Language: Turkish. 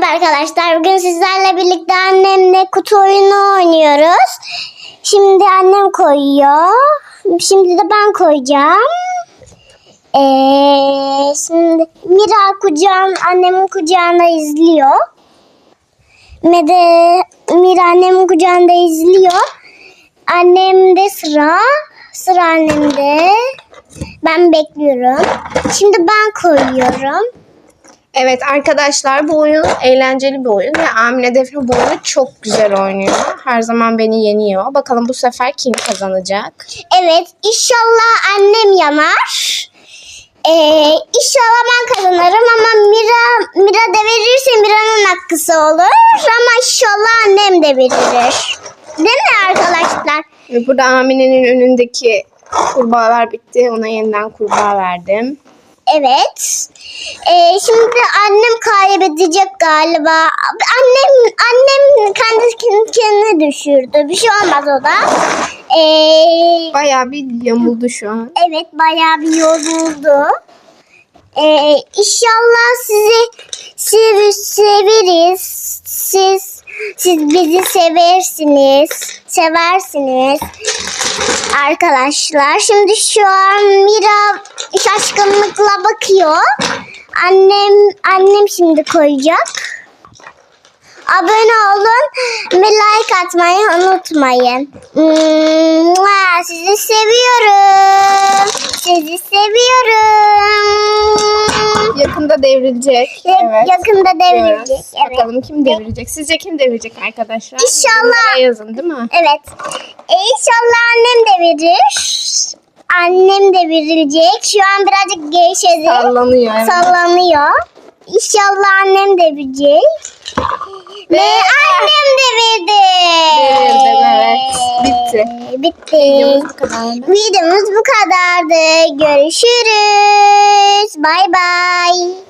Merhaba arkadaşlar. Bugün sizlerle birlikte annemle kutu oyunu oynuyoruz. Şimdi annem koyuyor. Şimdi de ben koyacağım. Ee, şimdi Mira kucağın, annemin kucağında izliyor. Mede Mira annemin kucağında izliyor. Annemde sıra. Sıra annemde. Ben bekliyorum. Şimdi ben koyuyorum. Evet arkadaşlar bu oyun eğlenceli bir oyun ve Amine Defne bu oyunu çok güzel oynuyor. Her zaman beni yeniyor. Bakalım bu sefer kim kazanacak? Evet inşallah annem yanar. Ee, inşallah ben kazanırım ama Mira Mira devirirse Mira'nın hakkısı olur. Ama inşallah annem devirir. Değil mi arkadaşlar? Burada Amine'nin önündeki kurbağalar bitti. Ona yeniden kurbağa verdim. Evet. Ee, şimdi annem kaybedecek galiba. Annem annem kendi kendine düşürdü. Bir şey olmaz o da. Ee, Bayağı bir yamuldu şu an. Evet bayağı bir yoruldu. Ee, inşallah sizi sev severiz. Siz siz bizi seversiniz. Seversiniz. Arkadaşlar şimdi şu an Mira şaşkınlıkla bakıyor. Annem annem şimdi koyacak. Abone olun ve like atmayı unutmayın. Mua, Sizi seviyorum. Sizi seviyorum. Yakında devrilecek. Evet. Yakında devrilecek. Görüyoruz. Evet. Bakalım kim devirecek? Sizce kim devirecek arkadaşlar? İnşallah. Yorumlara yazın değil mi? Evet. E, inşallah annem devirir. Annem devirilecek. Şu an birazcık gevşedi. Sallanıyor. evet. Sallanıyor. İnşallah annem devirecek. Ve, Ve- annem devirdi. Bitti. Videomuz bu kadardı. Videomuz bu kadardı. Görüşürüz. Bay bay.